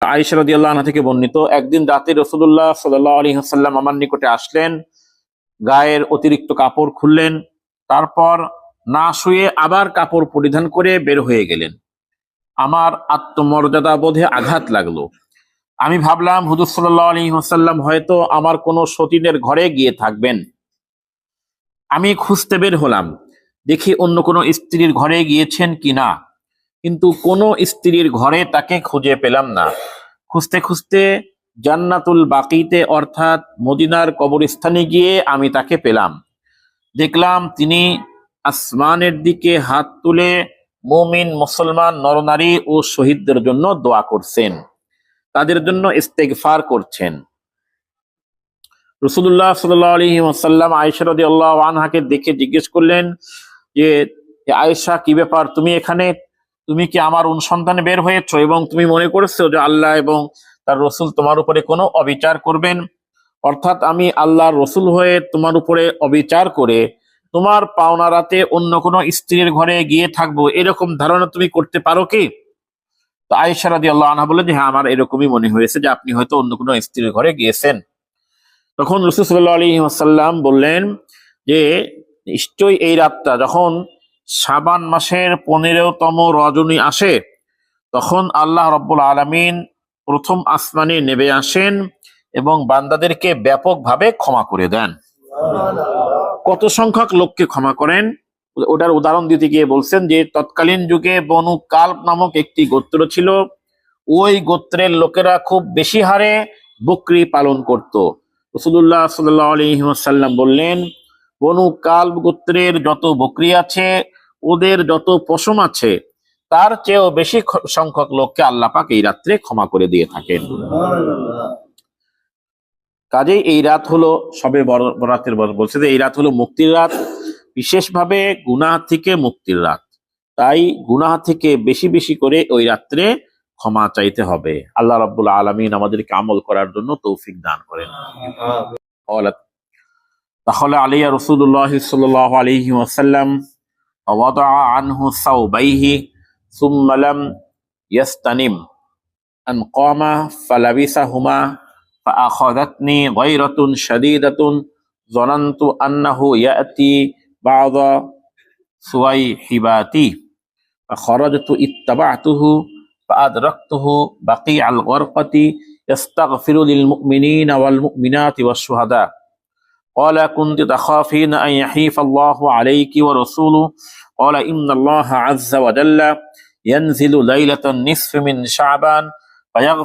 আয়েশা রাদিয়াল্লাহু আনহা থেকে বর্ণিত, একদিন রাতে রসুল্লাহ সাল্লাল্লাহু আলাইহি ওয়াসাল্লাম আমার নিকটে আসলেন, গায়ের অতিরিক্ত কাপড় খুললেন, তারপর না শুয়ে আবার কাপড় পরিধান করে বের হয়ে গেলেন। আমার আত্মমর্যাদা বোধে আঘাত লাগল। আমি ভাবলাম, হুজুর সাল্লাহ আলী ওসাল্লাম হয়তো আমার কোনো সতীনের ঘরে গিয়ে থাকবেন। আমি খুঁজতে বের হলাম। দেখি অন্য কোনো স্ত্রীর ঘরে গিয়েছেন কিনা। কিন্তু কোনো স্ত্রীর ঘরে তাকে খুঁজে পেলাম না। খুঁজতে খুঁজতে জান্নাতুল বাকিতে অর্থাৎ মদিনার কবরস্থানে গিয়ে আমি তাকে পেলাম। দেখলাম তিনি আসমানের দিকে হাত তুলে মুমিন, মুসলমান, নরনারী ও শহীদদের জন্য দোয়া করছেন। তাদের জন্য ইস্তেগফার করছেন। রসুল্লাহ সাল্লাহ আলহি ওসাল্লাম আয়েশা রদি আল্লাহ আনহাকে দেখে জিজ্ঞেস করলেন যে আয়েশা, কি ব্যাপার? তুমি এখানে তুমি কি আমার অনুসন্ধানে বের হয়েছো এবং তুমি মনে করেছ যে আল্লাহ এবং তার রসুল তোমার উপরে কোনো অবিচার করবেন? অর্থাৎ আমি আল্লাহর রসুল হয়ে তোমার উপরে অবিচার করে তোমার পাওনা রাতে অন্য কোনো স্ত্রীর ঘরে গিয়ে থাকব, এরকম ধারণা তুমি করতে পারো কি? তো আয়েশা রাদি আল্লাহ আনহা বললেন যে হ্যাঁ আমার এরকমই মনে হয়েছে যে আপনি হয়তো অন্য কোনো স্ত্রীর ঘরে গিয়েছেন। তখন রসুল সাল্লাহ আলী আসাল্লাম বললেন যে, নিশ্চয়ই এই রাতটা যখন সাবান মাসের পনেরোতম রজনী আসে, তখন আল্লাহ রব্বুল আলমিন প্রথম আসমানে নেমে আসেন এবং বান্দাদেরকে ব্যাপকভাবে ক্ষমা করে দেন। কত সংখ্যক লোককে ক্ষমা করেন? ওটার উদাহরণ দিতে গিয়ে বলছেন যে, তৎকালীন যুগে বনু কাল্প নামক একটি গোত্র ছিল। ওই গোত্রের লোকেরা খুব বেশি হারে বকরি পালন করত। রসুল্লাহ সাল্লাম বললেন, বনু কাল্প গোত্রের যত বকরি আছে ওদের যত পশম আছে তার চেয়েও বেশি সংখ্যক লোককে আল্লাপাক এই রাত্রে ক্ষমা করে দিয়ে থাকেন। কাজেই এই রাত হলো সবে বরাতের বলছে যে এই রাত হলো মুক্তির রাত বিশেষভাবে গুনাহ থেকে মুক্তির রাত। তাই গুনাহ থেকে বেশি বেশি করে ওই রাত্রে ক্ষমা চাইতে হবে। আল্লাহ রাব্বুল আলমিন আমাদেরকে আমল করার জন্য তৌফিক দান করেন। তাহলে আলিয়া রসুল্লাহ সাল আলহিম فوضع عنه ثوبيه ثم لم يستنم. أن قام فلبسهما فأخذتني غيرة شديدة. ظننت أنه يأتي بعض سويحباتي. فخرجت اتبعته فأدركته بقيع الغرقة يستغفر للمؤمنين والمؤمنات والشهداء. قال كنت تخافين أن يحيف الله عليك ورسوله؟ قال إن الله عز وجل ينزل ليلة النصف من شعبان فيغفر